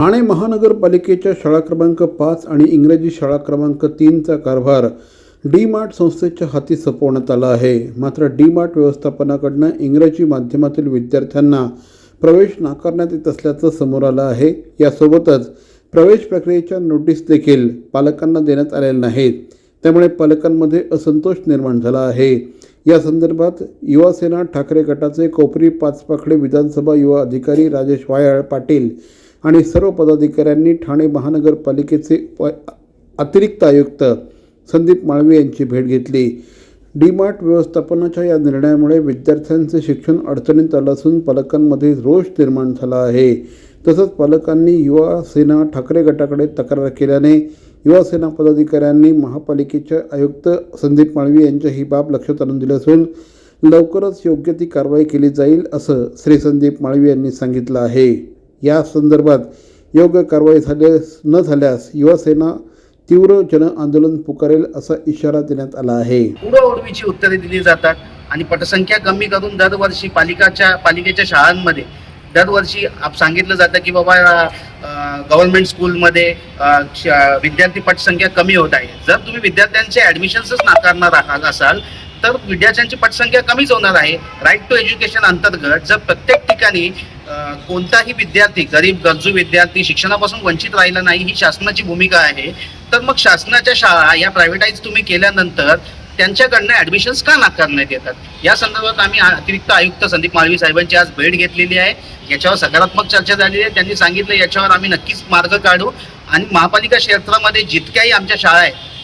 ठाणे महानगरपालिकेच्या शाळा क्रमांक पाच आणि इंग्रजी शाळा क्रमांक तीनचा कारभार डी मार्ट संस्थेच्या हाती सोपवण्यात आला आहे. मात्र डी मार्ट व्यवस्थापनाकडनं इंग्रजी माध्यमातील विद्यार्थ्यांना प्रवेश नाकारण्यात येत असल्याचं समोर आलं आहे. यासोबतच प्रवेश प्रक्रियेच्या नोटीस देखील पालकांना देण्यात आलेल्या नाहीत. त्यामुळे पालकांमध्ये असंतोष निर्माण झाला आहे. या संदर्भात युवासेना ठाकरे गटाचे कोपरी पाचपाखडे विधानसभा युवा अधिकारी राजेश वायाळ पाटील आणि सर्व पदाधिकाऱ्यांनी ठाणे महानगरपालिकेचे प अतिरिक्त आयुक्त संदीप माळवी यांची भेट घेतली. डीमार्ट व्यवस्थापनाच्या या निर्णयामुळे विद्यार्थ्यांचे शिक्षण अडचणीत आलं असून पालकांमध्ये रोष निर्माण झाला आहे. तसंच पालकांनी युवा सेना ठाकरे गटाकडे तक्रार केल्याने युवा सेना पदाधिकाऱ्यांनी महापालिकेचे आयुक्त संदीप माळवी यांच्या ही बाब लक्षात आणून दिली असून लवकरच योग्य ती कारवाई केली जाईल असं श्री संदीप माळवी यांनी सांगितलं आहे. या संदर्भात योग्य कारवाई झाल्यास न झाल्यास युवासेना तीव्र जन आंदोलन पुकारेल असा इशारा देण्यात आला आहे. उडवाउडवीची उत्तरे दिली जातात आणि पटसंख्या कमी करून दरवर्षी पालिकाच्या पालिकेच्या शाळांमध्ये दरवर्षी सांगितलं जातं की बाबा गव्हर्नमेंट स्कूलमध्ये विद्यार्थी पटसंख्या कमी होत आहे. जर तुम्ही विद्यार्थ्यांचे ॲडमिशन्सच नाकारणार आहात असाल तर विद्यार्थ्यांची पटसंख्या कमीच होणार आहे. राईट टू एज्युकेशन अंतर्गत जर प्रत्येक ठिकाणी कोणताही विद्यार्थी गरीब गरजू विद्यार्थी शिक्षणापासून वंचित राहिला नाही ही शासनाची भूमिका आहे तर मग शासनाच्या शाळा या प्रायव्हेटाईज तुम्ही केल्यानंतर त्यांच्याकडनं ऍडमिशन्स का नाकारण्यात येतात? या संदर्भात आम्ही अतिरिक्त आयुक्त संदीप माळवी साहेबांची आज भेट घेतलेली आहे. याच्यावर सकारात्मक चर्चा झालेली आहे. त्यांनी सांगितलं याच्यावर आम्ही नक्कीच मार्ग काढू. आणि महापालिका क्षेत्रामध्ये जितक्याही आमच्या शाळा आहेत